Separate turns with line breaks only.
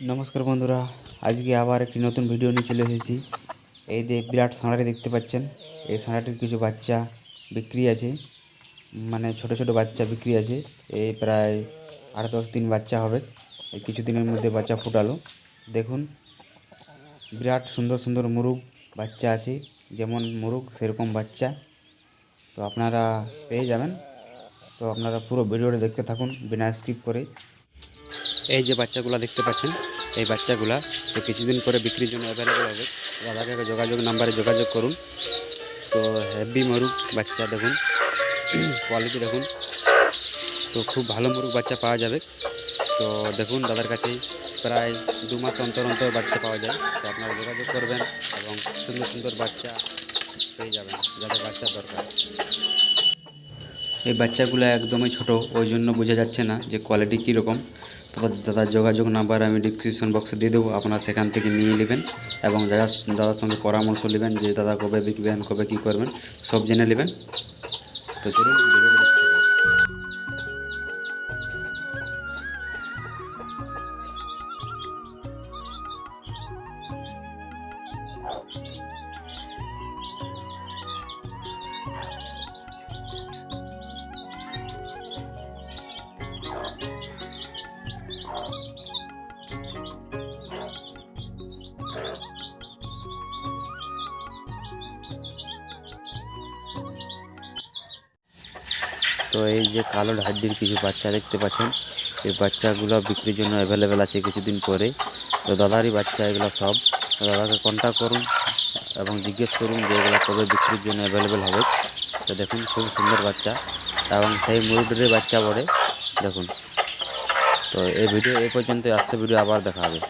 নমস্কার বন্ধুরা, আজকে আবার একটি নতুন ভিডিও নিয়ে চলে এসেছি। এই যে বিরাট ষাঁড়াটি দেখতে পাচ্ছেন, এই সাঁড়াটির কিছু বাচ্চা বিক্রি আছে। মানে ছোট ছোট বাচ্চা বিক্রি আছে এই প্রায় আট দশ দিন বাচ্চা হবে, এই কিছু দিনের মধ্যে বাচ্চা ফুটালো। দেখুন, বিরাট সুন্দর সুন্দর মুরুগ বাচ্চা আছে, যেমন মুরগ সেরকম বাচ্চা। তো আপনারা পেয়ে যাবেন। তো আপনারা পুরো ভিডিওটা দেখতে থাকুন, বিনা স্কিপ করে। এই যে বাচ্চাগুলো দেখতে পাচ্ছেন, এই বাচ্চাগুলা তো কিছুদিন পরে বিক্রির জন্য অ্যাভেলেবেল হবে। দাদাকে যোগাযোগ নাম্বারে যোগাযোগ করুন। তো হেভি মুরগ বাচ্চা দেখুন কোয়ালিটি দেখুন। তো খুব ভালো মুরগ বাচ্চা পাওয়া যাবে। তো দেখুন দাদার কাছে প্রায় দু মাস অন্তর অন্তর বাচ্চা পাওয়া যায়। তো আপনারা যোগাযোগ করবেন এবং সুন্দর সুন্দর বাচ্চা পেয়ে যাবেন, যাদের বাচ্চা দরকার। এই বাচ্চাগুলো একদমই ছোট, ওই জন্য বোঝা যাচ্ছে না যে কোয়ালিটি কীরকম। দাদার যোগাযোগ নাম্বার আমি ডিসক্রিপশন বক্সে দিয়ে দেবো, আপনারা সেখান থেকে নিয়ে নেবেন এবং যারা দাদার সঙ্গে পরামর্শ নেবেন যে দাদা কবে বিকবেন কবে কী করবেন, সব জেনে নেবেন। তো চলুন তো এই যে কালো হাড্ডির কিছু বাচ্চা দেখতে পাচ্ছেন, এই বাচ্চাগুলো বিক্রির জন্য অ্যাভেলেবেল আছে কিছুদিন পরে। তো দাদারই বাচ্চা, এগুলো সব। দাদাকে কন্ট্যাক্ট করুন এবং জিজ্ঞেস করুন যে এগুলো কবে বিক্রির জন্য অ্যাভেলেবেল হবে। তো দেখুন, খুব সুন্দর বাচ্চা এবং সেই মুরগির বাচ্চা পড়ে দেখুন। তো এই ভিডিও, এই পর্যন্ত আসছে ভিডিও, আবার দেখা হবে।